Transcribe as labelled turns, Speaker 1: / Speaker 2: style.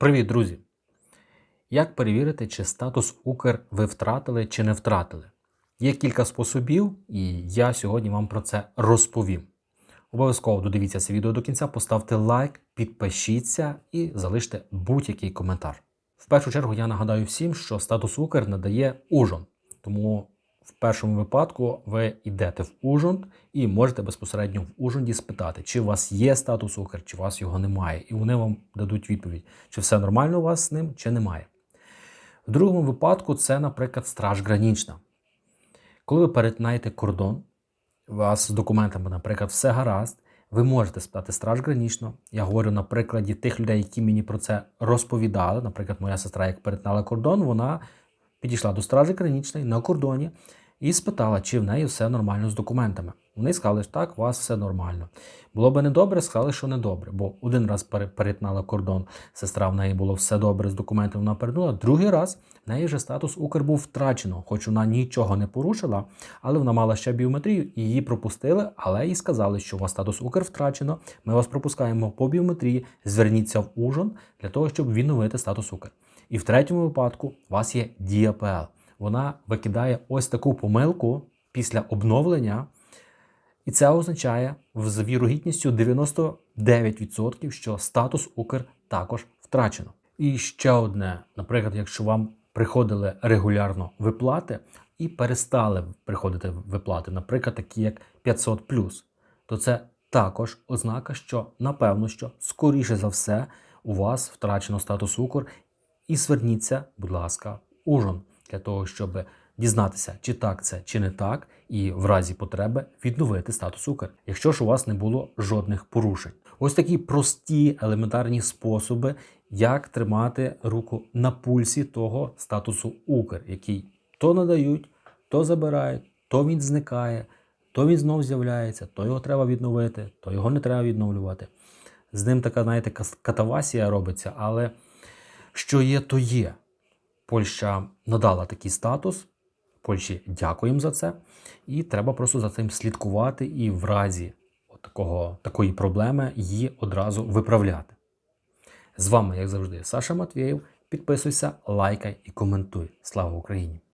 Speaker 1: Привіт, друзі! Як перевірити, чи статус Укр ви втратили чи не втратили? Є кілька способів, і я сьогодні вам про це розповім. Обов'язково додивіться це відео до кінця, поставте лайк, підпишіться і залиште будь-який коментар. В першу чергу я нагадаю всім, що статус Укр надає Ужон. Тому в першому випадку ви йдете в Ужонд і можете безпосередньо в Ужонді спитати, чи у вас є статус Укр, чи у вас його немає. І вони вам дадуть відповідь, чи все нормально у вас з ним, чи немає. В другому випадку це, наприклад, страж гранічна. Коли ви перетинаєте кордон, у вас з документами, наприклад, все гаразд, ви можете спитати страж гранічно. Я говорю на прикладі тих людей, які мені про це розповідали. Наприклад, моя сестра, як перетинала кордон, вона підійшла до стражі гранічної на кордоні і спитала, чи в неї все нормально з документами. Вони сказали, що так, у вас все нормально. Було би недобре, сказали, що недобре. Бо один раз пере- перетинала кордон, сестра в неї було все добре з документами, вона перетнула. Другий раз в неї вже статус Укр був втрачено, хоч вона нічого не порушила, але вона мала ще біометрію, її пропустили, але їй сказали, що у вас статус Укр втрачено. Ми вас пропускаємо по біометрії. Зверніться в Ужон для того, щоб відновити статус Укр. І в третьому випадку у вас є Дія ПЛ. Вона викидає ось таку помилку після обновлення. І це означає з вірогідністю 99%, що статус Укр також втрачено. І ще одне, наприклад, якщо вам приходили регулярно виплати і перестали приходити виплати, наприклад, такі як 500 то це також ознака, що напевно, що скоріше за все у вас втрачено статус Укр. І зверніться, будь ласка, в Ужон для того, щоб дізнатися, чи так це, чи не так, і в разі потреби відновити статус Укр, якщо ж у вас не було жодних порушень. Ось такі прості елементарні способи, як тримати руку на пульсі того статусу Укр, який то надають, то забирають, то він зникає, то він знов з'являється, то його треба відновити, то його не треба відновлювати. З ним така, знаєте, катавасія робиться, але що є, то є. Польща надала такий статус. Польщі дякуємо за це. І треба просто за цим слідкувати і в разі такого, такої проблеми її одразу виправляти. З вами, як завжди, Саша Матвєєв. Підписуйся, лайкай і коментуй. Слава Україні!